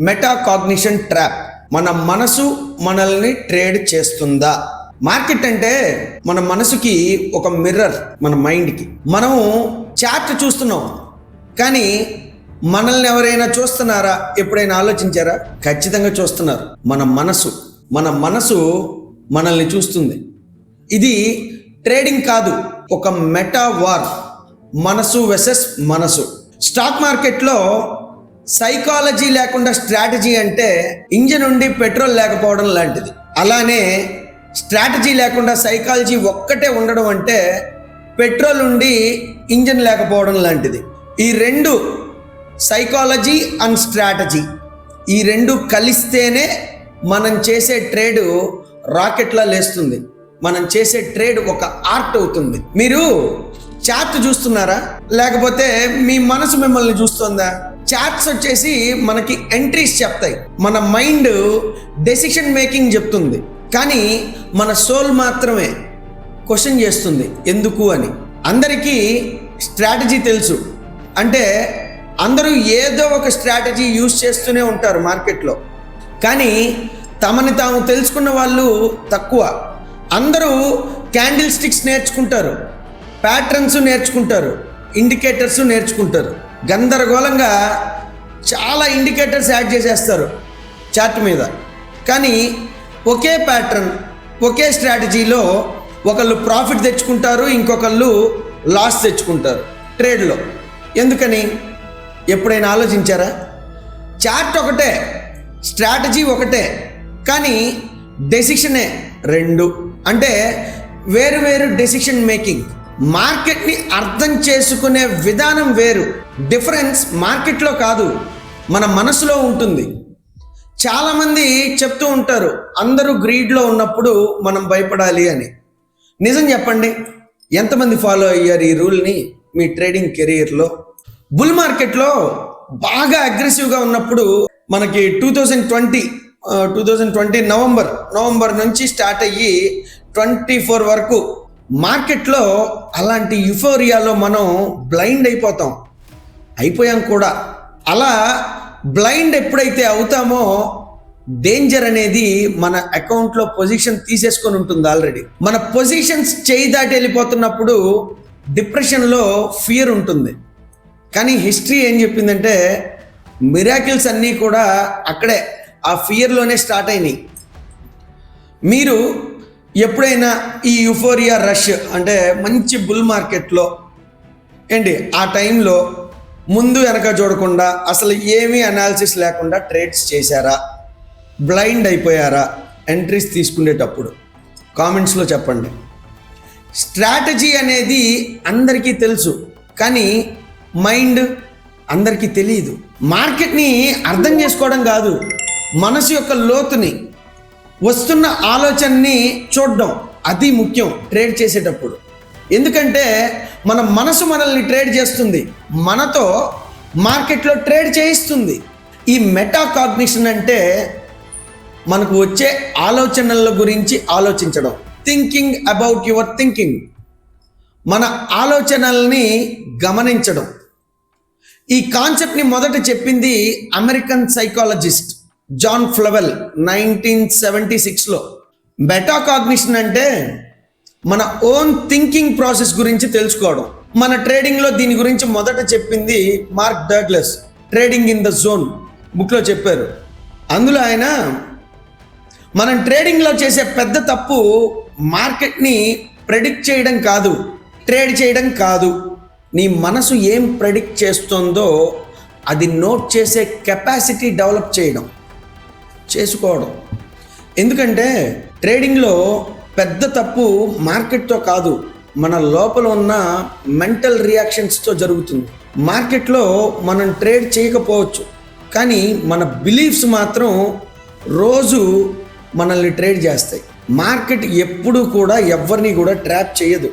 Meta cognition trap. మన మనసు మనల్ని ట్రేడ్ చేస్తుందా? మార్కెట్ అంటే మన మనసుకి ఒక మిర్రర్ మన మైండ్కి. మనము చాట్ చూస్తున్నాం. కానీ మనల్ని ఎవరైనా చూస్తున్నారా? ఎప్పుడైనా ఆలోచించారా? ఖచ్చితంగా చూస్తున్నారు. మన మనసు మన మనసు మనల్ని చూస్తుంది. ఇది ట్రేడింగ్ కాదు ఒక మెటా వార్. మనసు వెసెస్ మనసు. స్టాక్ మార్కెట్లో సైకాలజీ లేకుండా స్ట్రాటజీ అంటే ఇంజన్ ఉండి పెట్రోల్ లేకపోవడం లాంటిది. అలానే స్ట్రాటజీ లేకుండా సైకాలజీ ఒక్కటే ఉండడం అంటే పెట్రోల్ ఉండి ఇంజన్ లేకపోవడం లాంటిది. ఈ రెండు సైకాలజీ అండ్ స్ట్రాటజీ. ఈ రెండు కలిస్తేనే మనం చేసే ట్రేడ్ రాకెట్లా లేస్తుంది. మనం చేసే ట్రేడ్ ఒక ఆర్ట్ అవుతుంది. మీరు చార్ట్ చూస్తున్నారా? లేకపోతే మీ మనసు మిమ్మల్ని చూస్తుందా? చార్ట్స్ వచ్చేసి మనకి ఎంట్రీస్ చెప్తాయి. మన మైండ్ డెసిషన్ మేకింగ్ చెప్తుంది. కానీ మన సోల్ మాత్రమే క్వశ్చన్ చేస్తుంది ఎందుకు అని. అందరికీ స్ట్రాటజీ తెలుసు. అంటే అందరూ ఏదో ఒక స్ట్రాటజీ యూజ్ చేస్తూనే ఉంటారు మార్కెట్లో. కానీ తమని తాము తెలుసుకున్న వాళ్ళు తక్కువ. అందరూ క్యాండిల్ స్టిక్స్ నేర్చుకుంటారు ప్యాటర్న్స్ నేర్చుకుంటారు ఇండికేటర్స్ నేర్చుకుంటారు. గందరగోళంగా చాలా ఇండికేటర్స్ యాడ్ చేసేస్తారు చార్ట్ మీద. కానీ ఒకే ప్యాటర్న్ ఒకే స్ట్రాటజీలో ఒకళ్ళు ప్రాఫిట్ తెచ్చుకుంటారు ఇంకొకళ్ళు లాస్ తెచ్చుకుంటారు ట్రేడ్లో ఎందుకని? ఎప్పుడైనా ఆలోచించారా? చార్ట్ ఒకటే స్ట్రాటజీ ఒకటే కానీ డెసిషనే రెండు. అంటే వేరు వేరు డెసిషన్ మేకింగ్ మార్కెట్ని అర్థం చేసుకునే విధానం వేరు. డిఫరెన్స్ మార్కెట్లో కాదు మన మనసులో ఉంటుంది. చాలామంది చెప్తూ ఉంటారు అందరూ గ్రీడ్లో ఉన్నప్పుడు మనం భయపడాలి అని. నిజం చెప్పండి ఎంతమంది ఫాలో అయ్యారు ఈ రూల్ని మీ ట్రేడింగ్ కెరీర్లో? బుల్ మార్కెట్లో బాగా అగ్రెసివ్గా ఉన్నప్పుడు మనకి two thousand twenty two thousand twenty November November నుంచి స్టార్ట్ అయ్యి ట్వంటీ ఫోర్ వరకు మార్కెట్లో అలాంటి యుఫోరియాలో మనం బ్లైండ్ అయిపోతాం. అయిపోయాం కూడా. అలా బ్లైండ్ ఎప్పుడైతే అవుతామో డేంజర్ అనేది మన అకౌంట్లో పొజిషన్ తీసేసుకొని ఉంటుంది ఆల్రెడీ. మన పొజిషన్స్ చేయి దాటి వెళ్ళిపోతున్నప్పుడు డిప్రెషన్లో ఫియర్ ఉంటుంది. కానీ హిస్టరీ ఏం చెప్పిందంటే మిరాకిల్స్ అన్నీ కూడా అక్కడే ఆ ఫియర్లోనే స్టార్ట్ అయినాయి. మీరు ఎప్పుడైనా ఈ యుఫోరియా రష్ అంటే మంచి బుల్ మార్కెట్లో ఏంటి? ఆ టైంలో ముందు వెనక చూడకుండా అసలు ఏమీ అనాలిసిస్ లేకుండా ట్రేడ్స్ చేశారా? బ్లైండ్ అయిపోయారా? ఎంట్రీస్ తీసుకునేటప్పుడు. కామెంట్స్లో చెప్పండి. స్ట్రాటజీ అనేది అందరికీ తెలుసు కానీ మైండ్ అందరికీ తెలియదు మార్కెట్ని అర్థం చేసుకోవడం కాదు. మనసు యొక్క లోతుని వస్తున్న ఆలోచనని చూడడం అతి ముఖ్యం ట్రేడ్ చేసేటప్పుడు. ఎందుకంటే మన మనసు మనల్ని ట్రేడ్ చేస్తుంది మనతో మార్కెట్లో ట్రేడ్ చేయిస్తుంది. ఈ మెటా కాగ్నిషన్ అంటే మనకు వచ్చే ఆలోచనల గురించి ఆలోచించడం. Thinking about your thinking. మన ఆలోచనల్ని గమనించడం. ఈ కాన్సెప్ట్ని మొదట చెప్పింది American psychologist John Flavell nineteen seventy సిక్స్లో. మెటాకాగ్నిషన్ అంటే మన ఓన్ థింకింగ్ ప్రాసెస్ గురించి తెలుసుకోవడం. మన ట్రేడింగ్లో దీని గురించి మొదట చెప్పింది Mark Douglas trading in the zone బుక్లో చెప్పారు. అందులో ఆయన మనం ట్రేడింగ్లో చేసే పెద్ద తప్పు మార్కెట్ని ప్రెడిక్ట్ చేయడం కాదు ట్రేడ్ చేయడం కాదు. నీ మనసు ఏం ప్రెడిక్ట్ చేస్తుందో అది నోట్ చేసే కెపాసిటీ డెవలప్ చేయడం. చేసుకోవడం. ఎందుకంటే ట్రేడింగ్లో పెద్ద తప్పు మార్కెట్తో కాదు మన లోపల ఉన్న మెంటల్ రియాక్షన్స్తో జరుగుతుంది. మార్కెట్లో మనం ట్రేడ్ చేయకపోవచ్చు కానీ మన బిలీఫ్స్ మాత్రం రోజు మనల్ని ట్రేడ్ చేస్తాయి. మార్కెట్ ఎప్పుడూ కూడా ఎవరిని కూడా ట్రాప్ చేయదు.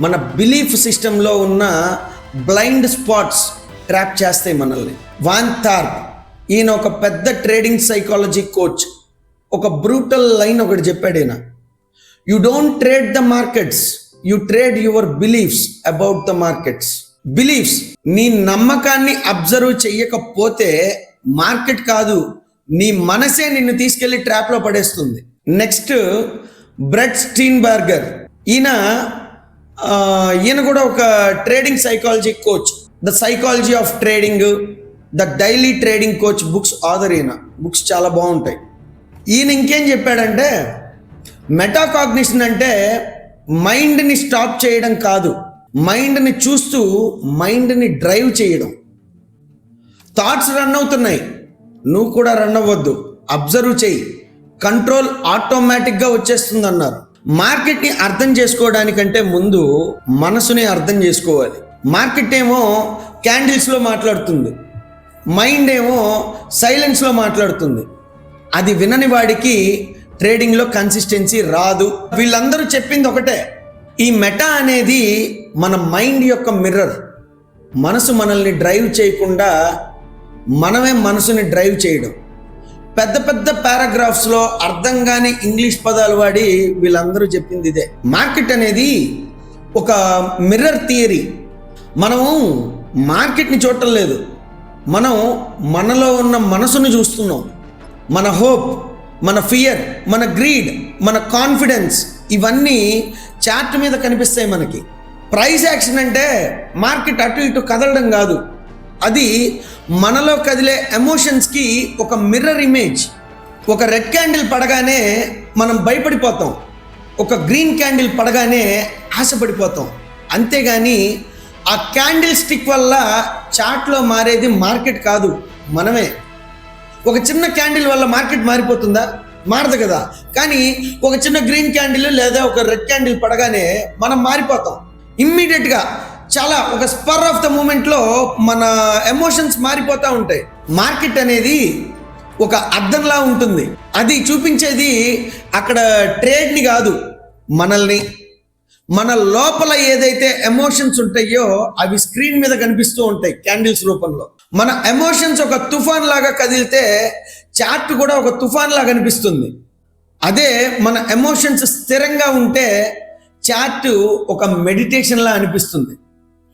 మన బిలీఫ్ సిస్టంలో ఉన్న బ్లైండ్ స్పాట్స్ ట్రాప్ చేస్తాయి మనల్ని. వాన్ థార్ప్ ఈయన ఒక పెద్ద ట్రేడింగ్ సైకాలజీ కోచ్ ఒక బ్రూటల్ లైన్ ఒకటి చెప్పాడు ఈయన. You don't trade the markets you trade your beliefs about the markets beliefs నీ నమ్మకాన్ని అబ్జర్వ్ చెయ్యకపోతే మార్కెట్ కాదు నీ మనసే నిన్ను తీసుకెళ్ళి ట్రాప్లో పడేస్తుంది. నెక్స్ట్ బ్రెడ్ స్టీన్ బర్గర్ ఈయన ఈయన కూడా ఒక trading psychology coach the psychology of trading the daily trading coach books author ఈయన. బుక్స్ చాలా బాగుంటాయి. ఈయన ఇంకేం చెప్పాడంటే మెటాకాగ్నిషన్ అంటే మైండ్ని స్టాప్ చేయడం కాదు మైండ్ని చూస్తూ మైండ్ని డ్రైవ్ చేయడం. థాట్స్ రన్ అవుతున్నాయి. నువ్వు కూడా రన్ అవ్వద్దు. అబ్జర్వ్ చేయి. కంట్రోల్ ఆటోమేటిక్గా వచ్చేస్తుంది అన్నారు మార్కెట్ని అర్థం చేసుకోవడానికంటే ముందు మనసుని అర్థం చేసుకోవాలి. మార్కెట్ ఏమో క్యాండిల్స్లో మాట్లాడుతుంది. మైండ్ ఏమో సైలెన్స్లో మాట్లాడుతుంది. అది వినని వాడికి ట్రేడింగ్లో కన్సిస్టెన్సీ రాదు. వీళ్ళందరూ చెప్పింది ఒకటే. ఈ మెటా అనేది మన మైండ్ యొక్క మిర్రర్ మనసు మనల్ని డ్రైవ్ చేయకుండా మనమే మనసుని డ్రైవ్ చేయడం. పెద్ద పెద్ద పారాగ్రాఫ్స్లో అర్థం కాని ఇంగ్లీష్ పదాలు వాడి వీళ్ళందరూ చెప్పింది ఇదే. మార్కెట్ అనేది ఒక మిర్రర్ థియరీ మనము మార్కెట్ని చూడటం లేదు. మనం మనలో ఉన్న మనసును చూస్తున్నాం. మన హోప్ మన ఫియర్ మన గ్రీడ్ మన కాన్ఫిడెన్స్ ఇవన్నీ చార్ట్ మీద కనిపిస్తాయి మనకి. ప్రైస్ యాక్షన్ అంటే మార్కెట్ అటు ఇటు కదలడం కాదు. అది మనలో కదిలే ఎమోషన్స్కి ఒక మిర్రర్ ఇమేజ్. ఒక రెడ్ క్యాండిల్ పడగానే మనం భయపడిపోతాం. ఒక గ్రీన్ క్యాండిల్ పడగానే ఆశపడిపోతాం. అంతేగాని ఆ క్యాండిల్ స్టిక్ వల్ల చాట్లో మారేది మార్కెట్ కాదు మనమే. ఒక చిన్న క్యాండిల్ వల్ల మార్కెట్ మారిపోతుందా? మారదు కదా. కానీ ఒక చిన్న గ్రీన్ క్యాండిల్ లేదా ఒక రెడ్ క్యాండిల్ పడగానే మనం మారిపోతాం. ఇమ్మీడియట్గా చాలా ఒక స్పర్ ఆఫ్ ద మూమెంట్లో మన ఎమోషన్స్ మారిపోతూ ఉంటాయి. మార్కెట్ అనేది ఒక అద్దంలా ఉంటుంది. అది చూపించేది అక్కడ ట్రేడ్ని కాదు మనల్ని. మన లోపల ఏదైతే ఎమోషన్స్ ఉంటాయో అవి స్క్రీన్ మీద కనిపిస్తూ ఉంటాయి క్యాండిల్స్ రూపంలో. మన ఎమోషన్స్ ఒక తుఫాన్ లాగా కదిలితే చార్ట్ కూడా ఒక తుఫాన్ లాగా కనిపిస్తుంది అదే మన ఎమోషన్స్ స్థిరంగా ఉంటే చార్ట్ ఒక మెడిటేషన్లా అనిపిస్తుంది.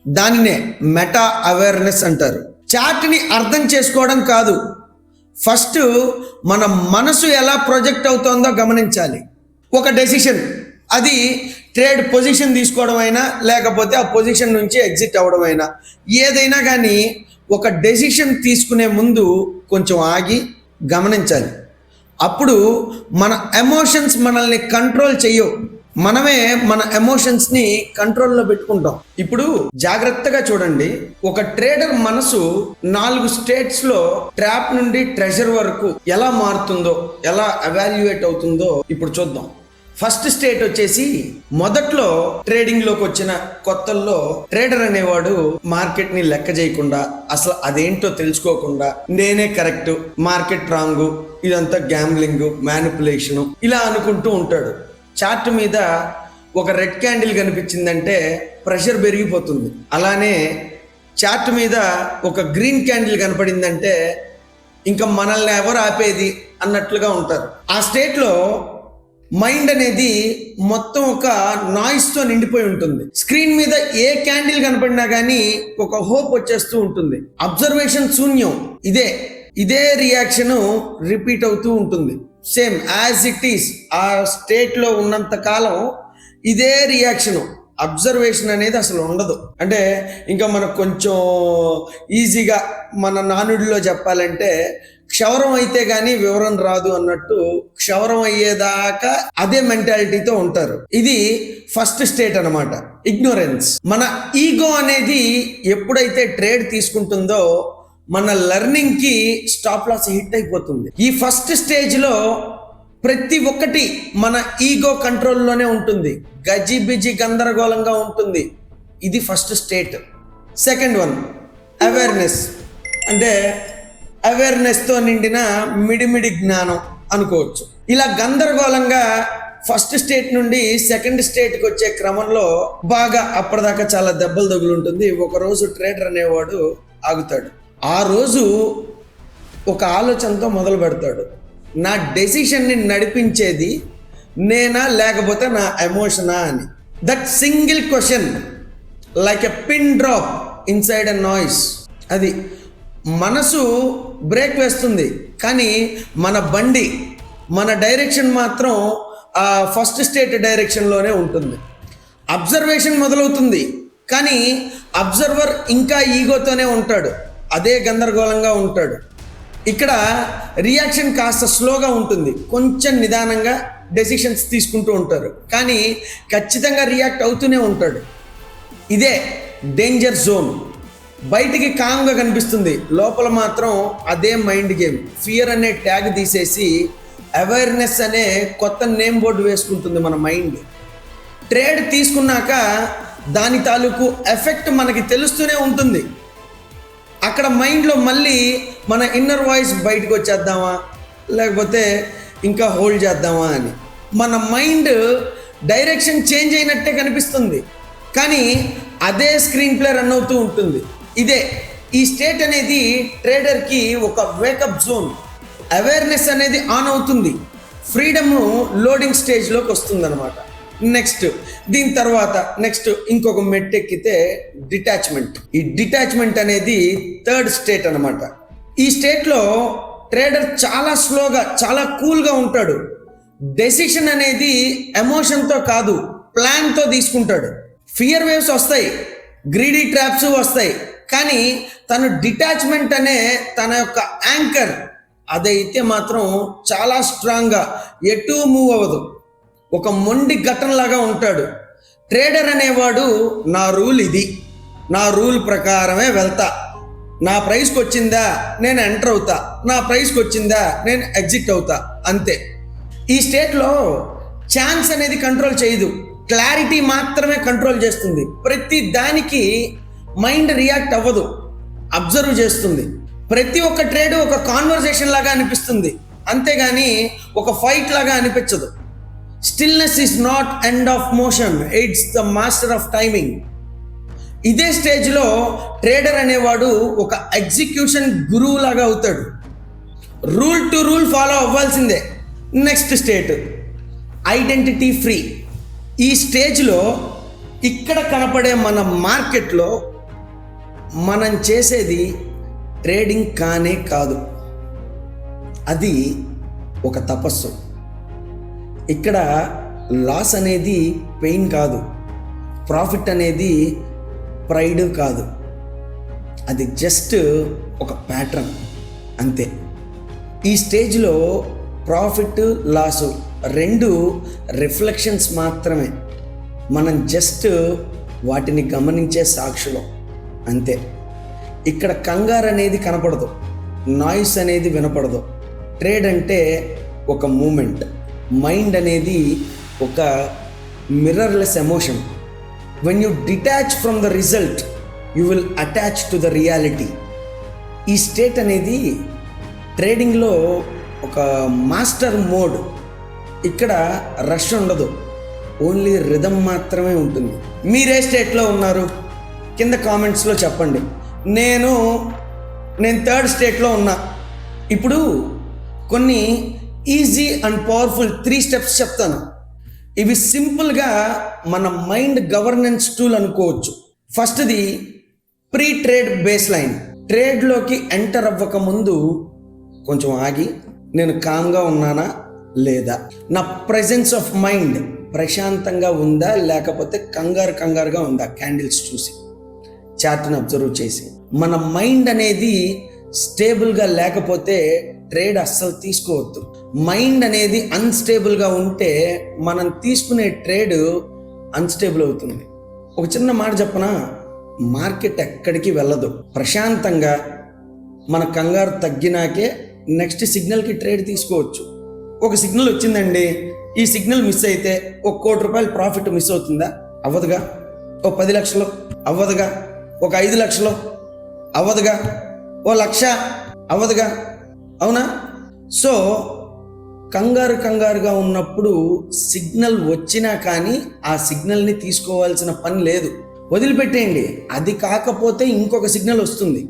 దానినే మెటా అవేర్నెస్ అంటారు. చార్ట్ని అర్థం చేసుకోవడం కాదు. ఫస్ట్ మన మనసు ఎలా ప్రొజెక్ట్ అవుతోందో గమనించాలి. ఒక డెసిషన్ అది ట్రేడ్ పొజిషన్ తీసుకోవడం అయినా లేకపోతే ఆ పొజిషన్ నుంచి ఎగ్జిట్ అవ్వడం అయినా ఏదైనా కానీ ఒక డెసిషన్ తీసుకునే ముందు కొంచెం ఆగి గమనించాలి. అప్పుడు మన ఎమోషన్స్ మనల్ని కంట్రోల్ చెయ్యవు. మనమే మన ఎమోషన్స్ని కంట్రోల్లో పెట్టుకుంటాం. ఇప్పుడు జాగ్రత్తగా చూడండి. ఒక ట్రేడర్ మనసు నాలుగు స్టేట్స్లో ట్రాప్ నుండి ట్రెజర్ వరకు ఎలా మారుతుందో ఎలా అవాల్యుయేట్ అవుతుందో ఇప్పుడు చూద్దాం. ఫస్ట్ స్టేట్ వచ్చేసి మొదట్లో ట్రేడింగ్లోకి వచ్చిన కొత్తల్లో ట్రేడర్ అనేవాడు మార్కెట్ని లెక్క చేయకుండా అసలు అదేంటో తెలుసుకోకుండా నేనే కరెక్ట్ మార్కెట్ రాంగ్ ఇదంతా గ్యాంబ్లింగ్ మ్యానిపులేషను ఇలా అనుకుంటూ ఉంటాడు. చార్ట్ మీద ఒక రెడ్ క్యాండిల్ కనిపించిందంటే ప్రెషర్ పెరిగిపోతుంది. అలానే చార్ట్ మీద ఒక గ్రీన్ క్యాండిల్ కనపడిందంటే ఇంకా మనల్ని ఎవరు ఆపేది అన్నట్లుగా ఉంటారు. ఆ స్టేట్లో మైండ్ అనేది మొత్తం ఒక నాయిస్తో నిండిపోయి ఉంటుంది. స్క్రీన్ మీద ఏ క్యాండిల్ కనపడినా కానీ ఒక హోప్ వచ్చేస్తూ ఉంటుంది. అబ్జర్వేషన్ శూన్యం. ఇదే ఇదే రియాక్షన్ రిపీట్ అవుతూ ఉంటుంది. సేమ్ యాజ్ ఇట్ ఈస్ ఆ స్టేట్లో ఉన్నంత కాలం ఇదే రియాక్షన్. అబ్జర్వేషన్ అనేది అసలు ఉండదు. అంటే ఇంకా మనకు కొంచెం ఈజీగా మన నానుడిలో చెప్పాలంటే క్షవరం అయితే గాని వివరం రాదు అన్నట్టు క్షవరం అయ్యేదాకా అదే మెంటాలిటీతో ఉంటారు. ఇది ఫస్ట్ స్టేట్ అన్నమాట. ఇగ్నోరెన్స్ మన ఈగో అనేది ఎప్పుడైతే ట్రేడ్ తీసుకుంటుందో మన లెర్నింగ్కి స్టాప్ లాస్ హిట్ అయిపోతుంది. ఈ ఫస్ట్ స్టేజ్లో ప్రతి ఒక్కటి మన ఈగో కంట్రోల్లోనే ఉంటుంది. గజిబిజి గందరగోళంగా ఉంటుంది. ఇది first state second one awareness అంటే అవేర్నెస్తో నిండిన మిడిమిడి జ్ఞానం అనుకోవచ్చు. ఇలా గందరగోళంగా ఫస్ట్ స్టేట్ నుండి సెకండ్ స్టేట్కి వచ్చే క్రమంలో బాగా అప్పటిదాకా చాలా దెబ్బలు తగులుంటుంది. ఒక రోజు ట్రేడర్ అనేవాడు ఆగుతాడు. ఆ రోజు ఒక ఆలోచనతో మొదలు పెడతాడు. నా డెసిషన్ని నడిపించేది నేనా లేకపోతే నా ఎమోషనా అని. That single question like a pin drop inside a noise అది మనసు బ్రేక్ వేస్తుంది. కానీ మన బండి మన డైరెక్షన్ మాత్రం ఆ ఫస్ట్ స్టేట్ డైరెక్షన్లోనే ఉంటుంది. అబ్జర్వేషన్ మొదలవుతుంది. కానీ అబ్జర్వర్ ఇంకా ఈగోతోనే ఉంటాడు. అదే గందరగోళంగా ఉంటాడు. ఇక్కడ రియాక్షన్ కాస్త స్లోగా ఉంటుంది. కొంచెం నిదానంగా డెసిషన్స్ తీసుకుంటూ ఉంటారు. కానీ ఖచ్చితంగా రియాక్ట్ అవుతూనే ఉంటాడు. ఇదే డేంజర్ జోన్. బయటికి కామ్గా కనిపిస్తుంది. లోపల మాత్రం అదే మైండ్ గేమ్. ఫియర్ అనే ట్యాగ్ తీసేసి అవేర్నెస్ అనే కొత్త నేమ్ బోర్డు వేసుకుంటుంది మన మైండ్. ట్రేడ్ తీసుకున్నాక దాని తాలూకు ఎఫెక్ట్ మనకి తెలుస్తూనే ఉంటుంది. అక్కడ మైండ్లో మళ్ళీ మన ఇన్నర్ వాయిస్ బయటకు వచ్చేద్దామా? లేకపోతే ఇంకా హోల్డ్ చేద్దామా అని. మన మైండ్ డైరెక్షన్ చేంజ్ అయినట్టే కనిపిస్తుంది. కానీ అదే స్క్రీన్ ప్లే రన్ అవుతూ ఉంటుంది. ఇదే ఈ స్టేట్ అనేది ట్రేడర్కి ఒక వేకప్ జోన్ అవేర్నెస్ అనేది ఆన్ అవుతుంది. ఫ్రీడమ్ లోడింగ్ స్టేజ్లోకి వస్తుందన్నమాట. నెక్స్ట్ దీని తర్వాత నెక్స్ట్ ఇంకొక మెట్ ఎక్కితే డిటాచ్మెంట్ ఈ డిటాచ్మెంట్ అనేది థర్డ్ స్టేట్ అన్నమాట. ఈ స్టేట్లో ట్రేడర్ చాలా స్లోగా చాలా కూల్గా ఉంటాడు. డెసిషన్ అనేది ఎమోషన్తో కాదు ప్లాన్తో తీసుకుంటాడు. ఫియర్ వేవ్స్ వస్తాయి. గ్రీడీ ట్రాప్స్ వస్తాయి. కానీ తను డిటాచ్మెంట్ అనే తన యొక్క యాంకర్ అదైతే మాత్రం చాలా స్ట్రాంగ్గా ఎటు మూవ్ అవ్వదు. ఒక మొండి ఘటనలాగా ఉంటాడు. ట్రేడర్ అనేవాడు నా రూల్ ఇది. నా రూల్ ప్రకారమే వెళ్తా. నా ప్రైస్కి వచ్చిందా నేను ఎంటర్ అవుతా. నా ప్రైస్కి వచ్చిందా నేను ఎగ్జిట్ అవుతా. అంతే. ఈ స్టేట్లో ఛాన్స్ అనేది కంట్రోల్ చేయదు. క్లారిటీ మాత్రమే కంట్రోల్ చేస్తుంది. ప్రతి దానికి మైండ్ రియాక్ట్ అవ్వదు. అబ్జర్వ్ చేస్తుంది. ప్రతి ఒక్క ట్రేడ్ ఒక కాన్వర్జేషన్ లాగా అనిపిస్తుంది. అంతేగాని ఒక ఫైట్ లాగా అనిపించదు. Stillness is not end of motion it's the master of timing. ఇదే స్టేజ్లో ట్రేడర్ అనేవాడు ఒక ఎగ్జిక్యూషన్ గురువు లాగా అవుతాడు. రూల్ టు రూల్ ఫాలో అవ్వాల్సిందే. Next state identity free. ఈ స్టేజ్లో ఇక్కడ కనపడే మన మార్కెట్లో మనం చేసేది ట్రేడింగ్ కానే కాదు. అది ఒక తపస్సు. ఇక్కడ లాస్ అనేది పెయిన్ కాదు. ప్రాఫిట్ అనేది ప్రైడ్ కాదు. అది జస్ట్ ఒక ప్యాటర్న్ అంతే. ఈ స్టేజ్లో ప్రాఫిట్ లాసు రెండు రిఫ్లెక్షన్స్ మాత్రమే. మనం జస్ట్ వాటిని గమనించే సాక్షులం. అంతే. ఇక్కడ కంగారు అనేది కనపడదు. నాయిస్ అనేది వినపడదు. ట్రేడ్ అంటే ఒక మూమెంట్. మైండ్ అనేది ఒక mirrorless emotion. When you detach from the result you will attach to the reality ఈ స్టేట్ అనేది ట్రేడింగ్లో ఒక మాస్టర్ మోడ్. ఇక్కడ రష్ ఉండదు. ఓన్లీ రిధం మాత్రమే ఉంటుంది. మీరే స్టేట్లో ఉన్నారు? కింద కామెంట్స్లో చెప్పండి. నేను నేను థర్డ్ స్టేట్లో ఉన్నా. ఇప్పుడు కొన్ని easy and powerful three steps చెప్తాను. ఇవి సింపుల్గా మన మైండ్ గవర్నెన్స్ టూల్ అనుకోవచ్చు. ఫస్ట్ది ప్రీ ట్రేడ్ బేస్ లైన్ ట్రేడ్లోకి ఎంటర్ అవ్వక ముందు కొంచెం ఆగి నేను కామ్గా ఉన్నానా లేదా? నా ప్రెజెన్స్ ఆఫ్ మైండ్ ప్రశాంతంగా ఉందా? లేకపోతే కంగారు కంగారుగా ఉందా? క్యాండిల్స్ చూసి. చార్ట్ని అబ్జర్వ్ చేసి. మన మైండ్ అనేది స్టేబుల్గా లేకపోతే ట్రేడ్ అస్సలు తీసుకోవద్దు. మైండ్ అనేది అన్స్టేబుల్గా ఉంటే మనం తీసుకునే ట్రేడ్ అన్స్టేబుల్ అవుతుంది. ఒక చిన్న మాట చెప్పన? మార్కెట్ ఎక్కడికి వెళ్ళదు. ప్రశాంతంగా మన కంగారు తగ్గినాకే నెక్స్ట్ సిగ్నల్కి ట్రేడ్ తీసుకోవచ్చు. ఒక సిగ్నల్ వచ్చిందండి. ఈ సిగ్నల్ మిస్ అయితే ఒక కోటి రూపాయలు ప్రాఫిట్ మిస్ అవుతుందా? అవ్వదుగా. ఓ పది లక్షలు. అవ్వదుగా. ఒక ఐదు లక్షలు అవ్వదుగా? ఓ లక్ష అవ్వదుగా? అవునా? సో కంగారు కంగారుగా ఉన్నప్పుడు సిగ్నల్ వచ్చినా కానీ ఆ సిగ్నల్ని తీసుకోవాల్సిన పని లేదు. వదిలిపెట్టేయండి. అది కాకపోతే ఇంకొక సిగ్నల్ వస్తుంది.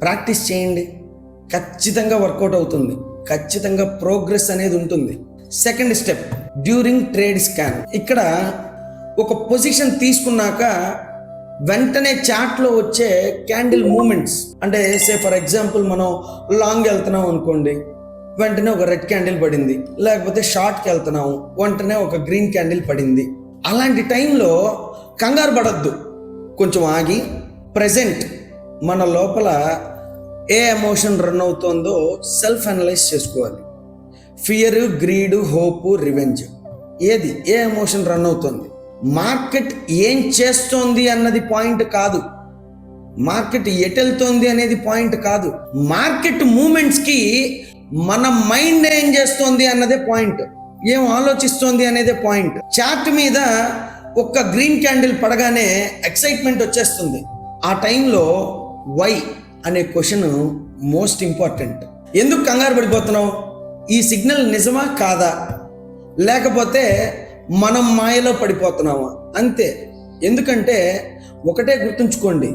ప్రాక్టీస్ చేయండి. ఖచ్చితంగా వర్కౌట్ అవుతుంది. ఖచ్చితంగా ప్రోగ్రెస్ అనేది ఉంటుంది. Second step during trade scan. ఇక్కడ ఒక పొజిషన్ తీసుకున్నాక వెంటనే చాట్లో వచ్చే క్యాండిల్ మూమెంట్స్ అంటే సే ఫర్ ఎగ్జాంపుల్ మనం లాంగ్ వెళ్తున్నాం అనుకోండి వెంటనే ఒక రెడ్ క్యాండిల్ పడింది. లేకపోతే షార్ట్కి వెళ్తున్నాము వెంటనే ఒక గ్రీన్ క్యాండిల్ పడింది. అలాంటి టైంలో కంగారు పడద్దు. కొంచెం ఆగి ప్రజెంట్ మన లోపల ఏ ఎమోషన్ రన్ అవుతుందో సెల్ఫ్ అనలైజ్ చేసుకోవాలి. ఫియర్ గ్రీడు హోపు రివెంజ్ ఏది? ఏ ఎమోషన్ రన్ అవుతుంది? మార్కెట్ ఏం చేస్తోంది అన్నది పాయింట్ కాదు. మార్కెట్ ఎటెళ్తోంది అనేది పాయింట్ కాదు. మార్కెట్ మూమెంట్స్కి మన మైండ్ ఏం చేస్తోంది అన్నదే పాయింట్. ఏం ఆలోచిస్తోంది అనేదే పాయింట్. చార్ట్ మీద ఒక్క గ్రీన్ క్యాండిల్ పడగానే ఎక్సైట్మెంట్ వచ్చేస్తుంది. ఆ టైంలో వై అనే క్వశ్చన్ మోస్ట్ ఇంపార్టెంట్. ఎందుకు కంగారు పడిపోతున్నావు? ఈ సిగ్నల్ నిజమా కాదా? లేకపోతే మనం మాయలో పడిపోతున్నామా? అంతే. ఎందుకంటే ఒకటే గుర్తుంచుకోండి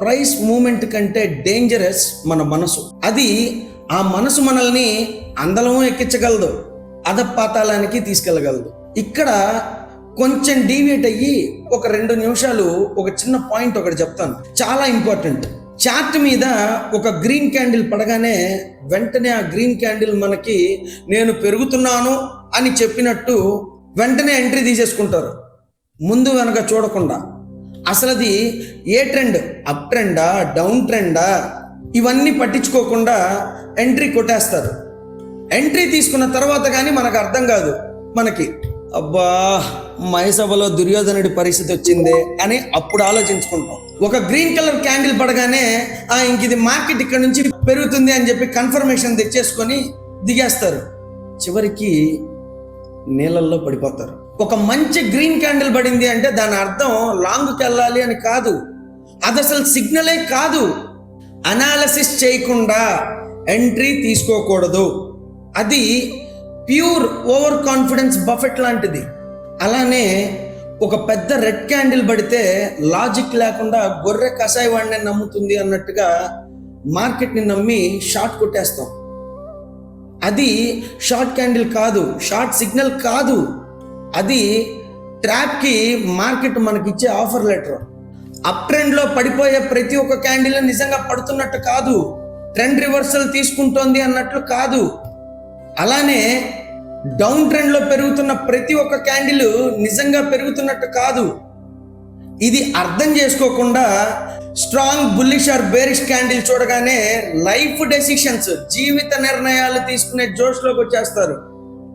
ప్రైస్ మూమెంట్ కంటే డేంజరస్ మన మనసు. అది ఆ మనసు మనల్ని అందలము ఎక్కించగలదు అధపాతాళానికి తీసుకెళ్ళగలదు. ఇక్కడ కొంచెం డీవియేట్ అయ్యి ఒక రెండు నిమిషాలు ఒక చిన్న పాయింట్ ఒకటి చెప్తాను. చాలా ఇంపార్టెంట్ చార్ట్ మీద ఒక గ్రీన్ క్యాండిల్ పడగానే వెంటనే ఆ గ్రీన్ క్యాండిల్ మనకి నేను పెరుగుతున్నాను అని చెప్పినట్టు వెంటనే ఎంట్రీ తీసేసుకుంటారు. ముందు వెనక చూడకుండా. అసలు అది ఏ ట్రెండ్? అప్ ట్రెండా? డౌన్ ట్రెండా? ఇవన్నీ పట్టించుకోకుండా ఎంట్రీ కొట్టేస్తారు. ఎంట్రీ తీసుకున్న తర్వాత కానీ మనకు అర్థం కాదు. మనకి అబ్బా మహిసభలో దుర్యోధనుడి పరిస్థితి వచ్చిందే అని అప్పుడు ఆలోచించుకుంటాం. ఒక గ్రీన్ కలర్ క్యాండిల్ పడగానే ఆ ఇంక ఇది మార్కెట్ ఇక్కడ నుంచి పెరుగుతుంది అని చెప్పి కన్ఫర్మేషన్ తెచ్చేసుకొని దిగేస్తారు. చివరికి నీళ్ళల్లో పడిపోతారు. ఒక మంచి గ్రీన్ క్యాండిల్ పడింది అంటే దాని అర్థం లాంగ్కి వెళ్ళాలి అని కాదు. అది అసలు సిగ్నలే కాదు. అనాలసిస్ చేయకుండా ఎంట్రీ తీసుకోకూడదు. అది ప్యూర్ ఓవర్ కాన్ఫిడెన్స్ బఫెట్ లాంటిది. అలానే ఒక పెద్ద రెడ్ క్యాండిల్ పడితే లాజిక్ లేకుండా గొర్రె కషాయి వాడిని నమ్ముతుంది అన్నట్టుగా మార్కెట్ని నమ్మి షార్ట్ కొట్టేస్తాం. అది షార్ట్ క్యాండిల్ కాదు షార్ట్ సిగ్నల్ కాదు. అది ట్రాప్కి మార్కెట్ మనకిచ్చే ఆఫర్ లెటర్ అప్ ట్రెండ్లో పడిపోయే ప్రతి ఒక్క క్యాండిల్ నిజంగా పడుతున్నట్టు కాదు. ట్రెండ్ రివర్సల్ తీసుకుంటోంది అన్నట్లు కాదు. అలానే డౌన్ ట్రెండ్లో పెరుగుతున్న ప్రతి ఒక్క క్యాండిల్ నిజంగా పెరుగుతున్నట్టు కాదు. ఇది అర్థం చేసుకోకుండా strong bullish or bearish candle చూడగానే లైఫ్ డెసిషన్స్ జీవిత నిర్ణయాలు తీసుకునే జోష్లోకి వచ్చేస్తారు.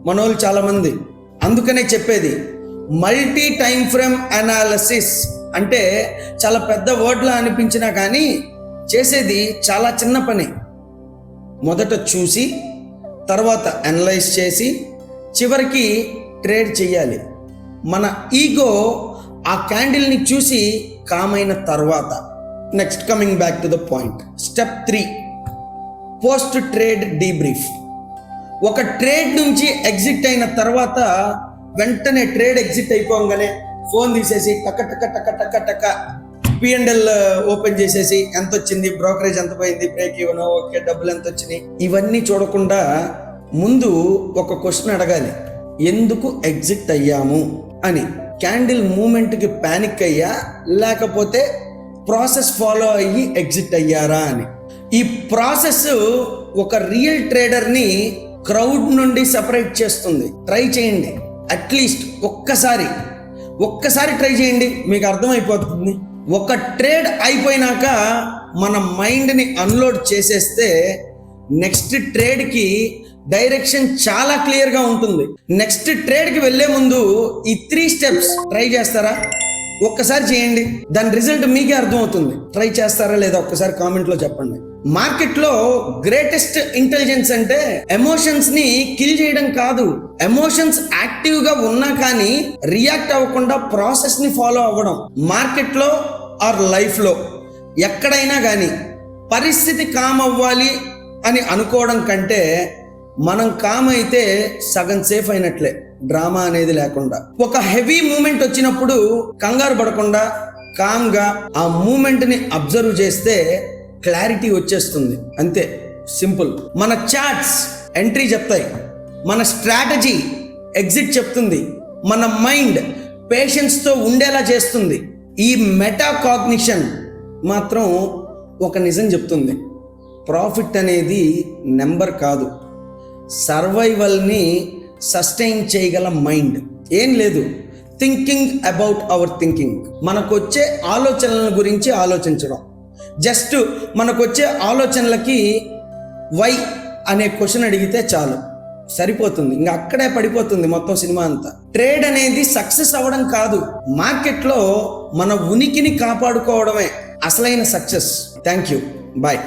మనోళ్ళు చాలామంది. అందుకనే చెప్పేది మల్టీ టైం ఫ్రేమ్ అనాలసిస్ అంటే చాలా పెద్ద వర్డ్లా అనిపించినా కానీ చేసేది చాలా చిన్న పని. మొదట చూసి తర్వాత అనలైజ్ చేసి చివరికి ట్రేడ్ చేయాలి. మన ఈగో ఆ క్యాండిల్ని చూసి కామైన తర్వాత next coming back to the point step three post trade debrief ఒక ట్రేడ్ నుంచి ఎగ్జిట్ అయిన తర్వాత వెంటనే ట్రేడ్ ఎగ్జిట్ అయిపోగానే ఫోన్ తీసేసి టక టక టక టక టక. పిఎండ్ఎల్ ఓపెన్ చేసేసి ఎంత వచ్చింది బ్రోకరేజ్ ఎంత పోయింది బ్రేక్ ఇవ్వను ఓకే డబ్బులు ఎంత వచ్చినాయి. ఇవన్నీ చూడకుండా ముందు ఒక క్వశ్చన్ అడగాలి. ఎందుకు ఎగ్జిట్ అయ్యాము అని. క్యాండిల్ మూమెంట్కి ప్యానిక్ అయ్యా లేకపోతే ప్రాసెస్ ఫాలో అయ్యి ఎగ్జిట్ అయ్యారా అని. ఈ ప్రాసెస్ ఒక రియల్ ట్రేడర్ని క్రౌడ్ నుండి సపరేట్ చేస్తుంది. ట్రై చేయండి. అట్లీస్ట్ ఒక్కసారి ఒక్కసారి ట్రై చేయండి. మీకు అర్థమైపోతుంది. ఒక ట్రేడ్ అయిపోయినాక మన మైండ్ని అన్లోడ్ చేసేస్తే నెక్స్ట్ ట్రేడ్కి డైరెక్షన్ చాలా క్లియర్గా ఉంటుంది. నెక్స్ట్ ట్రేడ్కి వెళ్ళే ముందు ఈ త్రీ స్టెప్స్ ట్రై చేస్తారా? ఒక్కసారి చేయండి. దాని రిజల్ట్ మీకే అర్థమవుతుంది. ట్రై చేస్తారా లేదా ఒక్కసారి కామెంట్లో చెప్పండి. మార్కెట్లో గ్రేటెస్ట్ ఇంటెలిజెన్స్ అంటే ఎమోషన్స్ని కిల్ చేయడం కాదు. ఎమోషన్స్ యాక్టివ్గా ఉన్నా కానీ రియాక్ట్ అవ్వకుండా ప్రాసెస్ని ఫాలో అవ్వడం మార్కెట్లో ఆర్ లైఫ్లో ఎక్కడైనా కానీ పరిస్థితి కామ్ అవ్వాలి అని అనుకోవడం కంటే మనం కామ్ అయితే సగం సేఫ్ అయినట్లే. డ్రామా అనేది లేకుండా. ఒక హెవీ మూమెంట్ వచ్చినప్పుడు కంగారు పడకుండా కామ్గా ఆ మూమెంట్ని అబ్జర్వ్ చేస్తే క్లారిటీ వచ్చేస్తుంది. అంతే. సింపుల్. మన చాట్స్ ఎంట్రీ చెప్తాయి. మన స్ట్రాటజీ ఎగ్జిట్ చెప్తుంది. మన మైండ్ పేషెన్స్తో ఉండేలా చేస్తుంది. ఈ మెటాకాగ్నిషన్ మాత్రం ఒక నిజం చెప్తుంది. ప్రాఫిట్ అనేది నెంబర్ కాదు. సర్వైవల్ని సస్టైన్ చేయగల మైండ్ ఏం లేదు. థింకింగ్ అబౌట్ అవర్ థింకింగ్ మనకొచ్చే ఆలోచనల గురించి ఆలోచించడం. జస్ట్ మనకొచ్చే ఆలోచనలకి వై అనే క్వశ్చన్ అడిగితే చాలు. సరిపోతుంది. ఇంకా అక్కడే పడిపోతుంది మొత్తం సినిమా అంతా. ట్రేడ్ అనేది సక్సెస్ అవ్వడం కాదు. మార్కెట్లో మన ఉనికిని కాపాడుకోవడమే అసలైన సక్సెస్ థ్యాంక్ యూ బాయ్